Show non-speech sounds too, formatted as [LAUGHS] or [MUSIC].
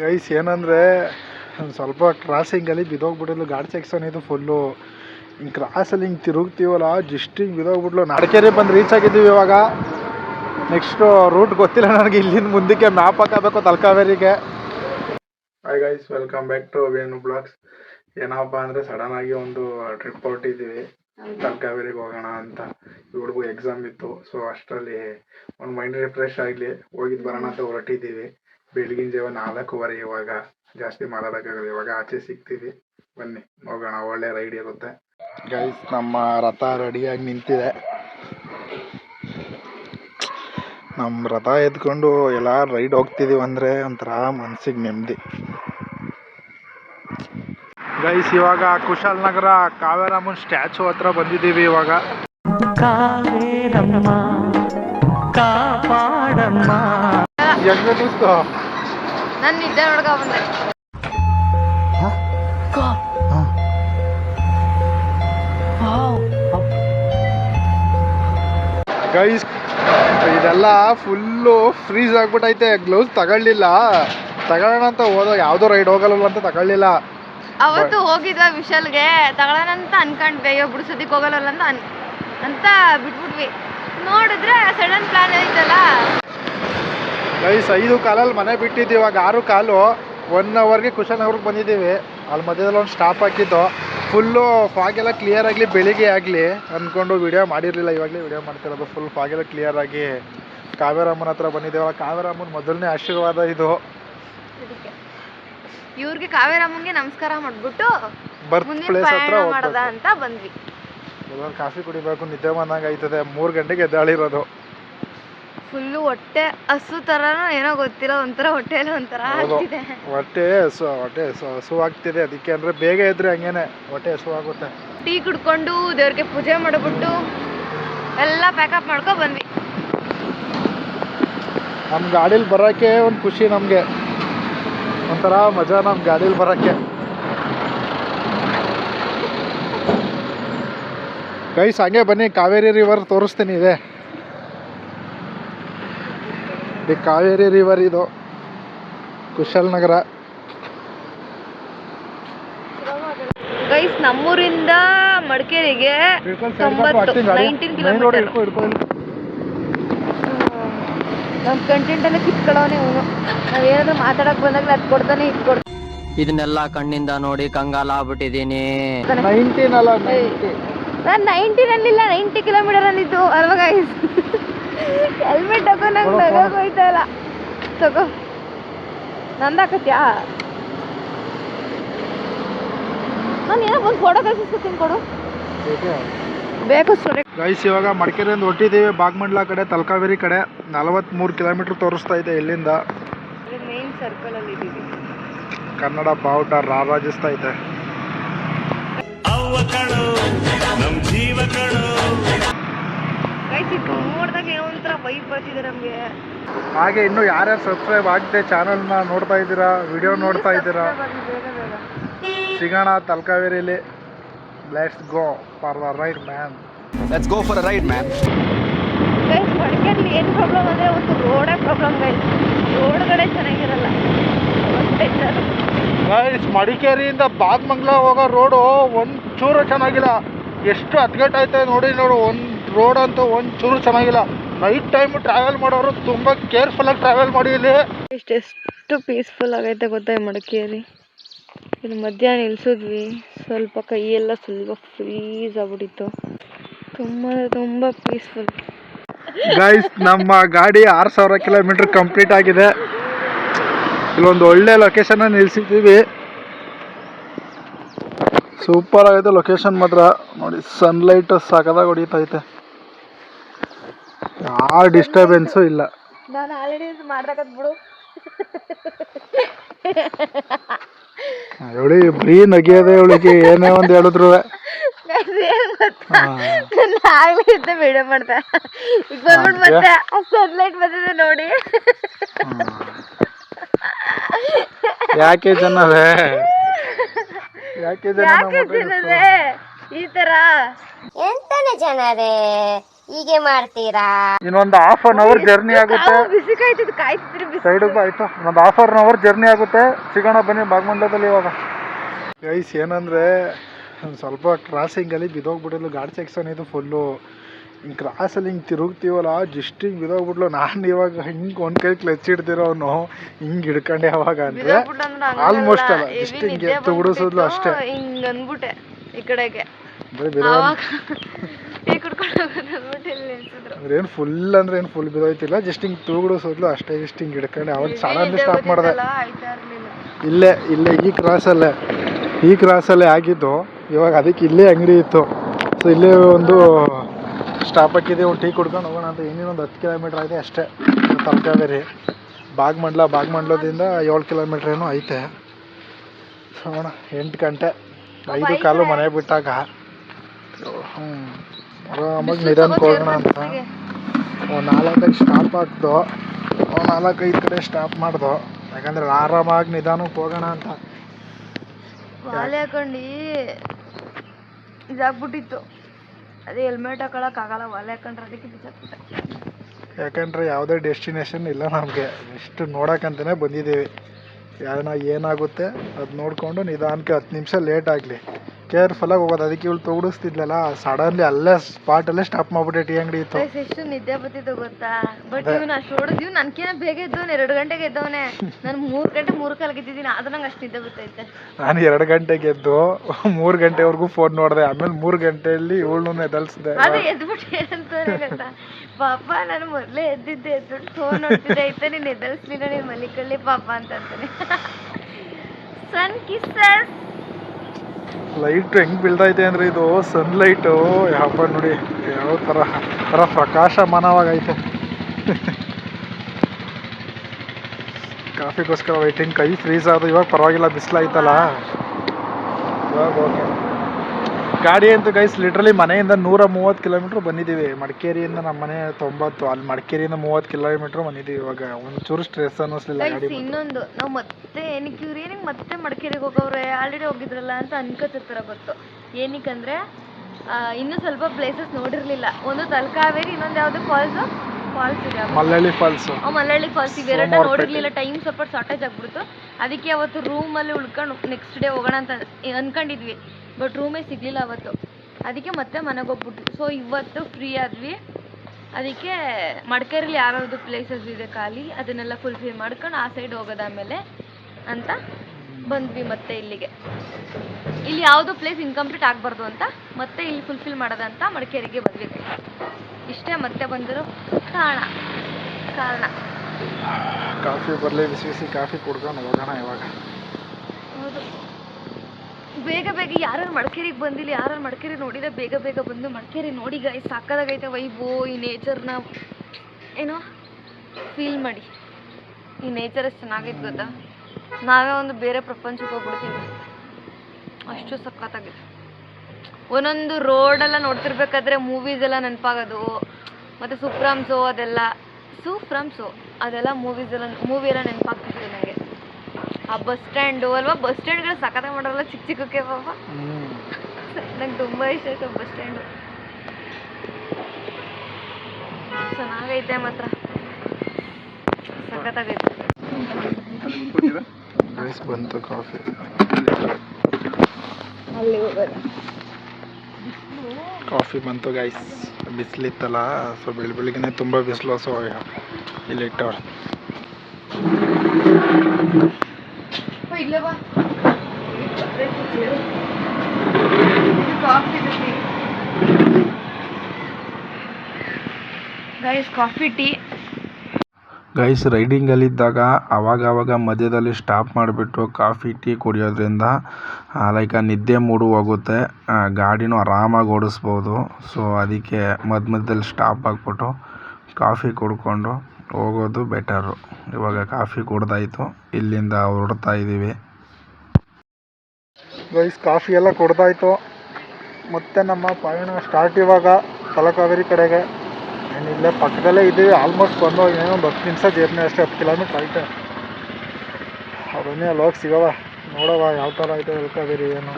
Guys ಏನಂದರೆ ಸ್ವಲ್ಪ ಕ್ರಾಸಿಂಗಲ್ಲಿ ಬಿದ್ದೋಗ್ಬಿಟ್ಟಿದ್ಲು. ಗಾಡಿ ಸೆಕ್ಷನ್ ಇದು ಫುಲ್ಲು ಹಿಂಗೆ ಕ್ರಾಸಲ್ಲಿ ಹಿಂಗೆ ತಿರುಗ್ತೀವಲ್ಲ ಜಸ್ಟ್ ಹಿಂಗೆ ಬಿದ್ದೋಗ್ಬಿಟ್ಲು. ನಡಕೇರಿ ಬಂದು ರೀಚ್ ಆಗಿದ್ದೀವಿ ಇವಾಗ. ನೆಕ್ಸ್ಟು ರೂಟ್ ಗೊತ್ತಿಲ್ಲ ನನಗೆ ಇಲ್ಲಿಂದ ಮುಂದಕ್ಕೆ ಮ್ಯಾಪ್ ಹಾಕಬೇಕು ತಲಕಾವೇರಿಗೆ. Hi guys welcome back to Venu blogs ಏನಪ್ಪ ಅಂದರೆ ಸಡನ್ ಆಗಿ ಒಂದು ಟ್ರಿಪ್ ಹೊರಟಿದ್ದೀವಿ. ತಲಕಾವೇರಿಗೆ ಹೋಗೋಣ ಅಂತ. ಇವ್ರಿಗೂ ಎಕ್ಸಾಮ್ ಇತ್ತು. ಸೊ ಅಷ್ಟರಲ್ಲಿ ಒಂದು ಮೈಂಡ್ ರಿಫ್ರೆಶ್ ಆಗಲಿ ಹೋಗಿದ್ದು ಬರೋಣ ಅಂತ ಹೊರಟಿದ್ದೀವಿ. ಬೆಳಗಿನ ಜಾವ ನಾಲ್ಕೂವರೆ ಇವಾಗ. ಜಾಸ್ತಿ ಮಾತಾಡೋಕ್ಕಾಗಲ್ಲ ಇವಾಗ ಆಚೆ ಸಿಗ್ತೀವಿ. ಬನ್ನಿ ಹೋಗೋಣ ಒಳ್ಳೆ ರೈಡ್ ಇರುತ್ತೆ. ಗೈಸ್ ನಮ್ಮ ರಥ ರೆಡಿಯಾಗಿ ನಿಂತಿದೆ. ನಮ್ಮ ರಥ ಎತ್ಕೊಂಡು ಎಲ್ಲ ರೈಡ್ ಹೋಗ್ತಿದೀವಿ ಅಂದರೆ ಒಂಥರ ಮನ್ಸಿಗೆ ನೆಮ್ಮದಿ. ಗೈಸ್ ಇವಾಗ ಕುಶಾಲನಗರ ಕಾವೇರಮ್ಮನ ಸ್ಟ್ಯಾಚು ಹತ್ರ ಬಂದಿದ್ದೀವಿ ಇವಾಗ. ಕಾವೇರಮ್ಮ ಕಾಪಾಡಮ್ಮ. ಹೆಂಗ್ ಅನ್ನಿಸ್ತು ನಾನು ನಿದ್ದೆ ನೋಡ್ಕ ಬಂದೆ. ಗೈಸ್ ಇದೆಲ್ಲ ಫುಲ್ಲು ಫ್ರೀಸ್ ಆಗ್ಬಿಟ್ಟೈತೆ ಗ್ಲೌಸ್ ತಗೊಳ್ಳಿಲ್ಲ. ತಗೊಳ್ಳೋಣ ಅಂತ ಹೋದೋ ಯಾವುದೋ ರೈಡ್ ಹೋಗಲ್ಲ ಅಂತ ತಗೊಳ್ಳಿಲ್ಲ. ಅವತ್ತು ಹೋಗಿದ್ವ ವಿಶಲ್ಗೆ. ತಗೊಳ್ಳೋಣ ಅಂತ ಅನ್ಕೊಂಡ್ವಿ. ಅಯ್ಯೋ ಬಿಡ್ಸೋದಿಕ್ ಹೋಗಲ್ಲ ಅಂತ ಅಂತ ಬಿಟ್ಬಿಟ್ವಿ. ನೋಡಿದ್ರೆ ಸಡನ್ ಪ್ಲಾನ್ ಐತಲ್ಲ ಗೈಸ್ ಐದು ಕಾಲಲ್ಲಿ ಮನೆ ಬಿಟ್ಟಿದ್ದು ಇವಾಗ ಆರು ಕಾಲು ಒನ್ ಅವರ್ಗೆ ಅವ್ರಿಗೆ ಬಂದಿದ್ದೀವಿ. ಅಲ್ಲಿ ಮಧ್ಯದಲ್ಲಿ ಒಂದು ಸ್ಟಾಪ್ ಹಾಕಿದ್ದು. ಫುಲ್ಲು ಫಾಗೆಲ್ಲ ಕ್ಲಿಯರ್ ಆಗಲಿ ಬೆಳಿಗ್ಗೆ ಆಗಲಿ ಅಂದ್ಕೊಂಡು ವಿಡಿಯೋ ಮಾಡಿರಲಿಲ್ಲ. ಇವಾಗಲೇ ವಿಡಿಯೋ ಮಾಡ್ತಿರೋದು ಫುಲ್ ಫಾಗೆಲ್ಲ ಕ್ಲಿಯರ್ ಆಗಿ. ಕಾವೇರಮ್ಮನ ಹತ್ರ ಬಂದಿದ್ದೇವಲ್ಲ ಕಾವೇರಮ್ಮನ ಮೊದಲನೇ ಆಶೀರ್ವಾದ ಇದು. ಇವ್ರಿಗೆ ಕಾವೇರಮ್ಮಂಗೆ ನಮಸ್ಕಾರ ಮಾಡ್ಬಿಟ್ಟು ಬರ್ತ್ ಪ್ಲೇಸ್ ಹತ್ರ ಅಂತ ಬಂದ್ವಿ. ಕಾಫಿ ಕುಡಿಬೇಕು ನಿದ್ದೆ ಬಂದಂಗೆ ಆಯ್ತದೆ. ಮೂರು ಗಂಟೆಗೆ ಎದ್ದಾಳಿರೋದು. ಫುಲ್ಲು ಹೊಟ್ಟೆ ಹಸು ಥರನೋ ಏನೋ ಗೊತ್ತಿಲ್ಲ ಒಂಥರ ಹೊಟ್ಟೆಯಲ್ಲಿ ಒಂಥರ ಆಗ್ತಿದೆ. ಹೊಟ್ಟೆ ಹಸು ಹೊಟ್ಟೆ ಹಸು ಹಸು ಆಗ್ತಿದೆ. ಅದಕ್ಕೆ ಅಂದರೆ ಬೇಗ ಇದ್ರೆ ಹಂಗೇನೆ ಹೊಟ್ಟೆ ಹಸು ಆಗುತ್ತೆ. ಟೀ ಕುಡ್ಕೊಂಡು ದೇವ್ರಿಗೆ ಪೂಜೆ ಮಾಡಿಬಿಟ್ಟು ಎಲ್ಲ ಪ್ಯಾಕಪ್ ಮಾಡ್ಕೊ ಬಂದ್ವಿ. ನಮ್ಮ ಗಾಡೀಲಿ ಬರೋಕ್ಕೆ ಒಂದು ಖುಷಿ ನಮಗೆ. ಒಂಥರ ಮಜಾ ನಮ್ಮ ಗಾಡೀಲಿ ಬರೋಕ್ಕೆ ಗೈಸ್ ಹಂಗೆ ಬನ್ನಿ. ಕಾವೇರಿ ರಿವರ್ ತೋರಿಸ್ತೀನಿ ಇದೆ. ಇದು ಕಾವೇರಿ ರಿವರ್ ಇದು. ಕುಶಾಲನಗರ ಗೈಸ್ ನಮ್ಮೂರಿಂದ ಮಡಿಕೇರಿಗೆ ನಮ್ ನೈನ್ಟೀನ್ ಕಿಲೋಮೀಟರ್ ನಮ್ಮ ಕಂಟೆಂಟ್ ಎಲ್ಲ ಕಿತ್ಕೊಳ್ಳೋನೆ ಅವನು ನಾವೇನಾದ್ರೂ ಮಾತಾಡಕ್ ಬಂದಾಗ ಅದ್ ಕೊಡ್ತಾನೆ ಇದು ಕೊಡ್ತಾನೆ ಇದನ್ನೆಲ್ಲ ಕಣ್ಣಿಂದ ನೋಡಿ ಕಂಗಾಲ ಆಗ್ಬಿಟ್ಟಿದೀನಿ ನೈನ್ಟೀನ್ ಅಲ್ಲ ನೈನ್ಟಿ ನಾನು ನೈನ್ಟೀನ್ ಅಲ್ಲಿಲ್ಲ ನೈಂಟಿ ಕಿಲೋಮೀಟರ್ ಅಂದಿತ್ತು ಅಲ್ವಾ ಗೈಸ್ ಹೆಲ್ಮೆಟ್ ತಗೋ ನಂಗೆ ತಗೋಕ್ ಹೋಯ್ತಾ ಇಲ್ಲ. ತಗೋ. ನಂದಾಕತ್ಯಾ? ನಾನು ಏನೋ ಒಂದು ಫೋಟೋ ಕಳ್ಸಿಸ್ಕೊತೀನಿ ಕೊಡು. ಬೇಕು? ಸರಿ. ಗೈಸ್ ಇವಾಗ ಮಡಿಕೇರಿಯಿಂದ ಹೊಟ್ಟಿದ್ದೀವಿ ಬಾಗ್ಮಂಡ್ಲ ಕಡೆ ತಲಕಾವೇರಿ ಕಡೆ ನಲವತ್ತ್ಮೂರು ಕಿಲೋಮೀಟ್ರ್ ತೋರಿಸ್ತಾ ಇದೆ ಇಲ್ಲಿಂದ. ಮೇನ್ ಸರ್ಕಲ್ ಅಲ್ಲಿ ಇದ್ದೀವಿ ಕನ್ನಡ ಬಾವುಟ ರಾರಾಜಿಸ್ತಾ ಇದೆ. ಗೈಸ್ ಇದು ನೋಡಿದಾಗ ಏನೋ ಒಂಥರ ವೈಬ್ ಬರ್ತಿದೆ ನಮಗೆ. ಹಾಗೆ ಇನ್ನು ಯಾರ್ಯಾರು ಸಬ್ಸ್ಕ್ರೈಬ್ ಆಗದೆ ಚಾನಲ್ನ ನೋಡ್ತಾ ಇದ್ದೀರಾ ವಿಡಿಯೋ ನೋಡ್ತಾ ಇದ್ದೀರಾ? ಸಿಗೋಣ ತಲಕಾವೇರಿಲಿ. Let's go for the ride man let's go for a ride man guys ಮಡಿಕೇರಿಲಿ ಏನು ಪ್ರಾಬ್ಲಮ್ ಅಂದರೆ ಒಂದು ರೋಡೇ ಪ್ರಾಬ್ಲಮ್ ಗೈಸ್ ರೋಡ್ಗಳೇ ಚೆನ್ನಾಗಿರಲ್ಲ. ಗೈಸ್ ಮಡಿಕೇರಿಯಿಂದ ಬಾಗ್ಮಂಗ್ಲ ಹೋಗೋ ರೋಡು ಒಂದು ಚೂರು ಚೆನ್ನಾಗಿಲ್ಲ. ಎಷ್ಟು ಹತ್ಗಟ್ಟೈತೆ ನೋಡಿ ನೋಡು ಒಂದು ರೋಡ್ ಅಂತೂ ಒಂಚೂರು ಚೂರು ಚೆನ್ನಾಗಿಲ್ಲ. ನೈಟ್ ಟೈಮ್ ಟ್ರಾವೆಲ್ ಮಾಡೋರು ತುಂಬ ಕೇರ್ಫುಲ್ಲಾಗಿ ಟ್ರಾವೆಲ್ ಮಾಡಿ ಇಲ್ಲಿ. ಇಷ್ಟು ಎಷ್ಟು ಪೀಸ್ಫುಲ್ ಆಗೈತೆ ಗೊತ್ತಾ ಮಡಿಕೇರಿ? ಇಲ್ಲಿ ಮಧ್ಯಾಹ್ನ ನಿಲ್ಸಿದ್ವಿ. ಸ್ವಲ್ಪ ಕೈಯೆಲ್ಲ ಸ್ವಲ್ಪ ಫ್ರೀಸ್ ಆಗ್ಬಿಟ್ಟಿತ್ತು. ತುಂಬ ತುಂಬ ಪೀಸ್ಫುಲ್ ಗೈಸ್ ನಮ್ಮ ಗಾಡಿ ಆರು ಸಾವಿರ ಕಿಲೋಮೀಟರ್ ಕಂಪ್ಲೀಟ್ ಆಗಿದೆ. ಇಲ್ಲೊಂದು ಒಳ್ಳೆ ಲೊಕೇಶನ್ ನಿಲ್ಸಿದ್ದೀವಿ. ಸೂಪರ್ ಆಗೈತೆ ಲೊಕೇಶನ್ ಮಾತ್ರ. ನೋಡಿ ಸನ್ಲೈಟ್ ಸಾಕದಾಗ ಹೊಡಿತೈತೆ. ಯಾವ ಡಿಸ್ಟರ್ಬೆನ್ಸು ಇಲ್ಲ. ನಾನು ಆಲ್ರೆಡಿ ಮಾಡ್ದಕ್ಕದ್ ಬಿಡು. ಅವಳಿ ಬರೀ ನಗಿಯದೆ ಅವಳಿಗೆ ಏನೇ ಒಂದು ಹೇಳಿದ್ರು. ವಿಡಿಯೋ ಮಾಡ್ದೆ. ಈಗ ಬಂದ್ಬಿಟ್ಟು ಮತ್ತೆ ಸನ್ಲೈಟ್ ಬಂದಿದೆ ನೋಡಿ. ಯಾಕೆ ಜನವೇ? ಯಾಕೆ ಜನ ಯಾಕೆ ಈ ತರ. ಎಂತಾನೆ ಜನರೇ ಹೀಗೆ ಮಾಡ್ತೀರಾ? ಇನ್ನೊಂದು ಹಾಫ್ ಅನ್ ಅವರ್ ಜರ್ನಿ ಆಗುತ್ತೆ. ಬಿಸಿ ಕಾಯ್ತಿದ್ದು ಕಾಯ್ತಿದ್ರಿ ಬಿಸಿ. ಸೈಡ್ ಆಯ್ತು. ಇನ್ನೊಂದು ಹಾಫ್ ಅನ್ ಅವರ್ ಜರ್ನಿ ಆಗುತ್ತೆ. ಸಿಗೋಣ ಬನ್ನಿ ಭಾಗಮಂಡಲದಲ್ಲಿ ಇವಾಗ. ಗೈಸ್ ಏನಂದರೆ ಒಂದ್ ಸ್ವಲ್ಪ ಕ್ರಾಸಿಂಗಲ್ಲಿ ಬಿದ್ದೋಗ್ಬಿಟ್ಟಿದ್ಲು. ಗಾಡಿ ಸೆಕ್ಷನ್ ಇದು ಫುಲ್ಲು ಹಿಂಗೆ ಕ್ರಾಸಲ್ಲಿ ಹಿಂಗೆ ತಿರುಗ್ತೀವಲ್ಲ ಜಸ್ಟ್ ಹಿಂಗೆ ಬಿದ್ದೋಗ್ಬಿಟ್ಲು. ನಾನು ಇವಾಗ ಹಿಂಗೆ ಒಂದು ಕೈ ಕ್ಲಚ್ ಹಿಡ್ದಿರೋನು ಹಿಂಗೆ ಹಿಡ್ಕೊಂಡೆ ಅವಾಗ ಅಂದರೆ ಆಲ್ಮೋಸ್ಟ್ ಅಲ್ಲ ಜಸ್ಟ್ ಹಿಂಗೆ ತುಗುಡಿಸಿದ್ಲು ಅಷ್ಟೇ. ಹಿಂಗ್ ಅಂದ್ಬಿಟ್ಟೆ ಈ ಕಡೆಗೆ. ಬರೀ ಬಿದ್ದೋ ಟೀ ಕುಡ್ಕೊಂಡು ಹೋಗೋದು ಅಂದ್ಬಿಟ್ಟು ಇಲ್ಲಿ ನಿಲ್ಸಿದ್ರು ಅಂದ್ರೆ ಏನು ಫುಲ್ ಅಂದ್ರೆ ಏನು ಫುಲ್ ಬಿದ್ದೋಯ್ತಿಲ್ಲ ಜಸ್ಟ್ ಹಿಂಗೆ ತೂಗುಡಿಸೋದ್ಲು ಅಷ್ಟೇ ಜಸ್ಟ್ ಹಿಂಗೆ ಹಿಡ್ಕೊಂಡೆ. ಅವನ್ ಸಡನ್ಲಿ ಸ್ಟಾಪ್ ಮಾಡಿದೆ. ಎಲ್ಲ ಆಯ್ತಾ ಇರ್ಲಿಲ್ಲ. ಇಲ್ಲೇ ಇಲ್ಲೇ ಈ ಕ್ರಾಸಲ್ಲೇ ಈ ಕ್ರಾಸಲ್ಲೇ ಆಗಿದ್ದು ಇವಾಗ ಅದಕ್ಕೆ ಇಲ್ಲೇ ಅಂಗಡಿ ಇತ್ತು. ಸೊ ಇಲ್ಲೇ ಒಂದು ಸ್ಟಾಪ್ ಹಾಕಿದೆ ಒಂದು ಟೀ ಕುಡ್ಕೊಂಡು ಹೋಗೋಣ ಅಂತ ಇನ್ನೊಂದು ಹತ್ತು ಕಿಲೋಮೀಟ್ರ್ ಆಗಿದೆ ಅಷ್ಟೇ. ತಲಕಾವೇರಿ. ಬಾಗ್ಮಂಡ್ಲ ಬಾಗ್ಮಂಡ್ಲದಿಂದ ಏಳು ಕಿಲೋಮೀಟ್ರ್ ಏನೋ ಐತೆ. ಸೊ ನೋಡೋಣ ಎಂಟು ಗಂಟೆ. ಐದು ಕಾಲು ಮನೆ ಬಿಟ್ಟಾಗ. ಹ್ಞೂ ಆರಾಮಾಗಿ ನಿಧಾನಕ್ಕೆ ಹೋಗೋಣ ಅಂತ. ನಾಲ್ಕೈದು ಸ್ಟಾಪ್ ಹಾಕ್ದು. ನಾಲ್ಕೈದು ಕಡೆ ಸ್ಟಾಪ್ ಮಾಡ್ದೋ. ಯಾಕಂದ್ರೆ ಆರಾಮಾಗಿ ನಿಧಾನಕ್ಕೆ ಹೋಗೋಣ ಅಂತ. ವಾಲೆ ಹಾಕೊಂಡು ಇದಾಗ್ಬಿಟ್ಟಿತ್ತು. ಅದೇ ಹೆಲ್ಮೆಟ್ ಹಾಕೊಳಕ್ಕಾಗಲ್ಲ ವಾಲೆ ಹಾಕೊಂಡ್ರೆ ಅದಕ್ಕೆ ಬಿಸಾಕ್ಬಿಟ್ಟೆ. ಯಾಕಂದ್ರೆ ಯಾವುದೇ ಡೆಸ್ಟಿನೇಷನ್ ಇಲ್ಲ ನಮಗೆ. ಇಷ್ಟು ನೋಡೋಕ್ಕಂತಲೇ ಬಂದಿದ್ದೀವಿ. ಯಾರನ್ನ ಏನಾಗುತ್ತೆ ಅದು ನೋಡಿಕೊಂಡು ನಿಧಾನಕ್ಕೆ ಹತ್ತು ನಿಮಿಷ ಲೇಟ್ ಆಗಲಿ. ಕೇರ್ಫುಲ್ಲಾಗಿ ಹೋಗೋದು. ಅದಕ್ಕೆ ಇವಳು ತೋಡಿಸ್ತಿದ್ಲಲ್ಲ ಸಡನ್ಲಿ ಅಲ್ಲೇ ಸ್ಪಾಟಲ್ಲೇ ಸ್ಟಾಪ್ ಮಾಡ್ಬಿಟ್ಟೆ ಟೀ ಅಂಗಡಿ ಇತ್ತು. ಗೈಸ್ ಎಷ್ಟು ನಿದ್ದೆ ಬರ್ತಿತ್ತು ಗೊತ್ತಾ? ಬಟ್ ಇವ್ನು ಅಷ್ಟು ಹೊಡೆದ್ ಇವ್ನು ನನ್ಕಿನ ಬೇಗ ಎದ್ದವನೆ ಎರಡು ಗಂಟೆಗೆ ಎದ್ದವನೆ. ನಾನು ಮೂರು ಗಂಟೆ ಮೂರು ಕಾಲಿಗೆ ಎದ್ದಿದ್ದೀನಿ ಆದ್ರೂ ನಂಗೆ ಅಷ್ಟು ನಿದ್ದೆ ಬರ್ತೈತೆ ನಾನು ಎರಡು ಗಂಟೆಗೆ ಎದ್ದು ಮೂರು ಗಂಟೆವರೆಗೂ ಫೋನ್ ನೋಡಿದೆ. ಆಮೇಲೆ ಮೂರು ಗಂಟೆಯಲ್ಲಿ ಇವಳನ್ನು ಎದಲ್ಸಿದೆ ಅದು ಎದ್ಬಿಟ್ಟು ಏನಂತ ಗೊತ್ತಾ? ಪಾಪ ನಾನು ಮೊದಲೇ ಎದ್ದಿದ್ದೆ ಎದ್ಬಿಟ್ಟು ಫೋನ್ ನೋಡ್ತಿದ್ದೆ. ಐತೆ ನೀನು ಎದಲ್ಸ್ಲಿಲ್ಲ ನೀನು ಮಲಿಕಳ್ಳಿ ಪಾಪ ಅಂತ ಅಂತಾನೆ. ಸನ್ ಕಿಸ್ಸಸ್! ಲೈಟ್ ಹೆಂಗ್ ಬೀಳ್ತೈತೆ ಅಂದ್ರೆ ಇದು ಸನ್ಲೈಟು ಯಾವ ನೋಡಿ ಯಾವ ಥರ ಥರ ಪ್ರಕಾಶಮಾನವಾಗೈತೆ. [LAUGHS] ಕಾಫಿಗೋಸ್ಕರ ವೈಟಿಂಗ್ ಕೈ ಫ್ರೀಸ್ ಆದ ಇವಾಗ ಪರವಾಗಿಲ್ಲ ಬಿಸಿಲಾಯ್ತಲ್ಲ. ಇವಾಗ ಓಕೆ ಗಾಡಿ ಅಂತೂ ಗೈಸ್ ಲಿಟ್ರಲಿ ಮನೆಯಿಂದ ನೂರ ಮೂವತ್ತು ಕಿಲೋಮೀಟ್ರ್ ಬಂದಿದ್ದೀವಿ. ಮಡಿಕೇರಿಯಿಂದ ನಮ್ಮ ಮನೆ ತೊಂಬತ್ತು ಅಲ್ಲಿ ಮಡಿಕೇರಿಯಿಂದ ಮೂವತ್ತು ಕಿಲೋಮೀಟ್ರ್ ಬಂದಿದ್ದೀವಿ ಇವಾಗ. ಒಂಚೂರು ಸ್ಟ್ರೆಸ್ ಅನ್ನಿಸ್ಲಿಲ್ಲ ಗಾಡಿ ಗೈಸ್ ಇನ್ನೊಂದು ನಾವು ಮತ್ತೆ ಏನಕ್ಕೆ ಇವ್ರು ಏನಕ್ಕೆ ಮತ್ತೆ ಮಡಿಕೇರಿಗೆ ಹೋಗವ್ರೆ? ಆಲ್ರೆಡಿ ಹೋಗಿದ್ರಲ್ಲ ಅಂತ ಅನ್ಕೋತಿರ್ತಾರ ಗೊತ್ತು. ಏನಕ್ಕಂದ್ರೆ ಅಂದ್ರೆ ಇನ್ನೂ ಸ್ವಲ್ಪ ಪ್ಲೇಸಸ್ ನೋಡಿರ್ಲಿಲ್ಲ. ಒಂದು ತಲಕಾವೇರಿ ಇನ್ನೊಂದು ಯಾವ್ದು ಫಾಲ್ಸ್ ಫಾಲ್ಸ್ ಇದೆ? ಮಲ್ಲಳ್ಳಿ ಫಾಲ್ಸ್ ಮಲ್ಲಳ್ಳಿ ಫಾಲ್ಸ್ ಇವೆರಡ. ನೋಡಿರ್ಲಿಲ್ಲ. ಟೈಮ್ ಸ್ವಲ್ಪ ಶಾರ್ಟೇಜ್ ಆಗ್ಬಿಡ್ತು. ಅದಕ್ಕೆ ಅವತ್ತು ರೂಮಲ್ಲಿ ಉಳ್ಕೊಂಡು ನೆಕ್ಸ್ಟ್ ಡೇ ಹೋಗೋಣ ಅಂತ ಅನ್ಕೊಂಡಿದ್ವಿ. ಬಟ್ ರೂಮೇ ಸಿಗ್ಲಿಲ್ಲ ಅವತ್ತು. ಅದಕ್ಕೆ ಮತ್ತೆ ಮನೆಗೆ ಹೋಗ್ಬಿಟ್ವಿ ಸೊ ಇವತ್ತು ಫ್ರೀ ಆದ್ವಿ. ಅದಕ್ಕೆ ಮಡಿಕೇರಿಲಿ ಯಾರ್ಯಾವ್ದು ಪ್ಲೇಸಸ್ ಇದೆ ಖಾಲಿ ಅದನ್ನೆಲ್ಲ ಫುಲ್ಫಿಲ್ ಮಾಡ್ಕೊಂಡು ಆ ಸೈಡ್ ಹೋಗೋದಾದಮೇಲೆ ಅಂತ ಬಂದ್ವಿ ಮತ್ತೆ ಇಲ್ಲಿಗೆ. ಇಲ್ಲಿ ಯಾವುದು ಪ್ಲೇಸ್ ಇನ್ಕಂಪ್ಲೀಟ್ ಆಗಬಾರ್ದು ಅಂತ ಮತ್ತೆ ಇಲ್ಲಿ ಫುಲ್ಫಿಲ್ ಮಾಡೋದಂತ ಮಡಿಕೇರಿಗೆ ಬಂದ್ವಿ. ಇಷ್ಟೇ ಮತ್ತೆ ಬಂದಿರೋ ಕಾರಣ. ಕಾರಣ. ಕಾಫಿ ಬರಲಿ ಬಿಸಿ ಬಿಸಿ ಕಾಫಿ ಕುಡ್ಕೊಂಡು ಹೋಗೋಣ ಇವಾಗ. ಹೌದು. ಬೇಗ ಬೇಗ ಯಾರು ಮಡಿಕೇರಿಗೆ ಬಂದಿಲ್ಲ ಯಾರು ಮಡಿಕೇರಿ ನೋಡಿದ್ರೆ ಬೇಗ ಬೇಗ ಬಂದು ಮಡಿಕೇರಿ ನೋಡಿ ಗೈಸ್ ಸಾಕಾಗೈತೆ ವೈಬು ಈ ನೇಚರ್ನ ಏನೋ ಫೀಲ್ ಮಾಡಿ. ಈ ನೇಚರ್ ಎಷ್ಟು ಚೆನ್ನಾಗೈತೆ ಗೊತ್ತಾ? ನಾವೇ ಒಂದು ಬೇರೆ ಪ್ರಪಂಚಕ್ಕೆ ಹೋಗ್ಬಿಡ್ತೀವಿ. ಅಷ್ಟು ಸಖತ್ತಾಗಿದೆ. ಒಂದೊಂದು ರೋಡೆಲ್ಲ ನೋಡ್ತಿರ್ಬೇಕಾದ್ರೆ ಮೂವೀಸ್ ಎಲ್ಲ ನೆನಪಾಗೋದು, ಮತ್ತು ಸುಪ್ರಾಮ್ಸೋ ಅದೆಲ್ಲ ಸೂಫ್ರಾಮ್ಸೋ ಅದೆಲ್ಲ ಮೂವೀಸ್ ಎಲ್ಲ ಮೂವಿ ಎಲ್ಲ ನೆನಪಾಗ್ತಿದೆ ನನಗೆ ಆ ಬಸ್ ಸ್ಟ್ಯಾಂಡು ಅಲ್ವಾ? ಬಸ್ ಸ್ಟ್ಯಾಂಡ್ಗಳು ಸಖತ್ತಾಗಿ ಮಾಡೋಲ್ಲ ಚಿಕ್ಕ ಚಿಕ್ಕಕ್ಕೆ ಪಾಪ. ನಂಗೆ ತುಂಬ ಇಷ್ಟ ಆಯ್ತು ಬಸ್ ಸ್ಟ್ಯಾಂಡು. ಚೆನ್ನಾಗೈತೆ ಮಾತ್ರ. ಸಖತ್ತಾಗೈತೆ. ಗೈಸ್ ಬಂತು ಕಾಫಿ. ಅಲ್ಲಿ ಹೋಗೋದು ಕಾಫಿ ಬಂತು ಗೈಸ್. ಬಿಸಿಲಿತ್ತಲ್ಲ ಸೊ ಬೆಳಿ ಬೆಳಿಗ್ಗೆ ತುಂಬ ಬಿಸಿಲು ಸೊ ಇಲ್ಲಿ ಇಟ್ಟವ್ರೆ. Coffee guys coffee tea. Guys ರೈಡಿಂಗಲ್ಲಿದ್ದಾಗ ಅವಾಗ ಅವಾಗ ಮಧ್ಯದಲ್ಲಿ ಸ್ಟಾಪ್ ಮಾಡಿಬಿಟ್ಟು ಕಾಫಿ, ಟೀ ಕುಡಿಯೋದ್ರಿಂದ ಲೈಕ್ ನಿದ್ದೆ ಮೂಡು ಹೋಗುತ್ತೆ. ಗಾಡಿನೂ ಆರಾಮಾಗಿ ಓಡಿಸ್ಬೋದು. ಸೊ ಅದಕ್ಕೆ ಮಧ್ಯ ಮಧ್ಯದಲ್ಲಿ ಸ್ಟಾಪ್ ಹಾಕ್ಬಿಟ್ಟು ಕಾಫಿ ಕುಡ್ಕೊಂಡು ಹೋಗೋದು ಬೆಟರು ಇವಾಗ ಕಾಫಿ ಕುಡ್ದಾಯಿತು. ಇಲ್ಲಿಂದ ಹೊರಡ್ತಾ ಇದ್ದೀವಿ. ಗೈಸ್ ಕಾಫಿ ಎಲ್ಲ ಕುಡ್ದಾಯಿತು. ಮತ್ತೆ ನಮ್ಮ ಪಯಣ ಸ್ಟಾರ್ಟ್ ಇವಾಗ ತಲಕಾವೇರಿ ಕಡೆಗೆ. ಇಲ್ಲೇ ಪಕ್ಕದಲ್ಲೇ ಇದ್ದೀವಿ. ಆಲ್ಮೋಸ್ಟ್ ಬಂದು ಏನೋ ಹತ್ತು ನಿಮಿಷ ಜರ್ನಿ ಅಷ್ಟೇ, ಹತ್ತು ಕಿಲೋಮೀಟ್ರ್ ಐತೆ. ಅವ್ರನ್ನೇ ಅಲ್ಲಿ ಹೋಗಿ ಸಿಗವ ನೋಡವ ಯಾವ ಥರ ಐತೆ ತಲಕಾವೇರಿ ಏನು.